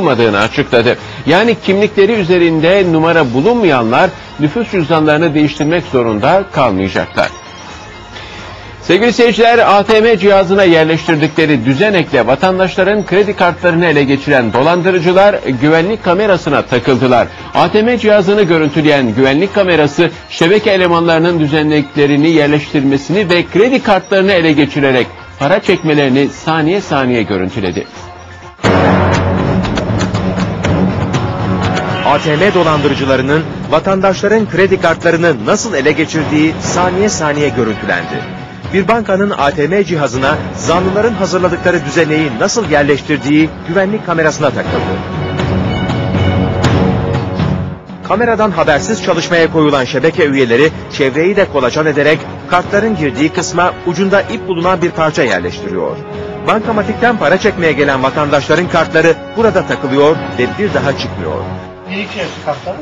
olmadığını açıkladı. Yani kimlikleri üzerinde numara bulunmayanlar nüfus cüzdanlarını değiştirmek zorunda kalmayacaklar. Sevgili seyirciler, ATM cihazına yerleştirdikleri düzenekle vatandaşların kredi kartlarını ele geçiren dolandırıcılar güvenlik kamerasına takıldılar. ATM cihazını görüntüleyen güvenlik kamerası şebeke elemanlarının düzeneklerini yerleştirmesini ve kredi kartlarını ele geçirerek para çekmelerini saniye saniye görüntüledi. ATM dolandırıcılarının vatandaşların kredi kartlarını nasıl ele geçirdiği saniye saniye görüntülendi. Bir bankanın ATM cihazına zanlıların hazırladıkları düzeneği nasıl yerleştirdiği güvenlik kamerasına takıldı. Kameradan habersiz çalışmaya koyulan şebeke üyeleri çevreyi de kolaçan ederek kartların girdiği kısma ucunda ip bulunan bir parça yerleştiriyor. Bankamatikten para çekmeye gelen vatandaşların kartları burada takılıyor ve bir daha çıkmıyor. Bir iki yaşı kartları.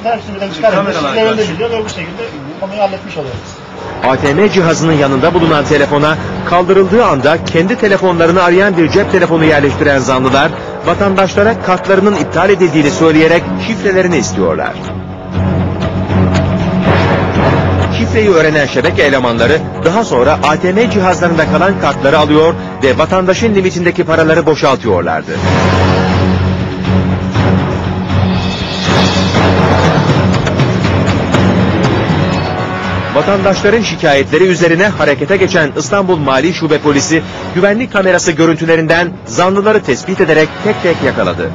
Bu da hepsini birden çıkarıyoruz. Siz evinde biliyor ve bu şekilde konuyu halletmiş oluyoruz. ATM cihazının yanında bulunan telefona kaldırıldığı anda kendi telefonlarını arayan bir cep telefonu yerleştiren zanlılar vatandaşlara kartlarının iptal edildiğini söyleyerek şifrelerini istiyorlar. Şifreyi öğrenen şebeke elemanları daha sonra ATM cihazlarında kalan kartları alıyor ve vatandaşın limitindeki paraları boşaltıyorlardı. Vatandaşların şikayetleri üzerine harekete geçen İstanbul Mali Şube Polisi güvenlik kamerası görüntülerinden zanlıları tespit ederek tek tek yakaladı.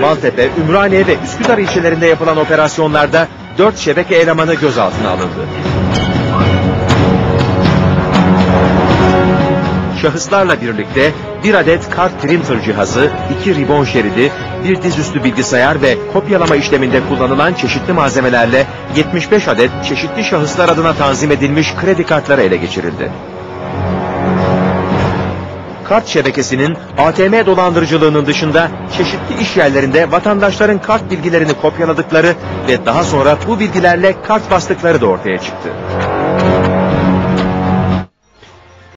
Maltepe, Ümraniye ve Üsküdar ilçelerinde yapılan operasyonlarda 4 şebeke elemanı gözaltına alındı. Şahıslarla birlikte bir adet kart printer cihazı, iki ribon şeridi, bir dizüstü bilgisayar ve kopyalama işleminde kullanılan çeşitli malzemelerle 75 adet çeşitli şahıslar adına tanzim edilmiş kredi kartları ele geçirildi. Kart şebekesinin ATM dolandırıcılığının dışında çeşitli iş yerlerinde vatandaşların kart bilgilerini kopyaladıkları ve daha sonra bu bilgilerle kart bastıkları da ortaya çıktı.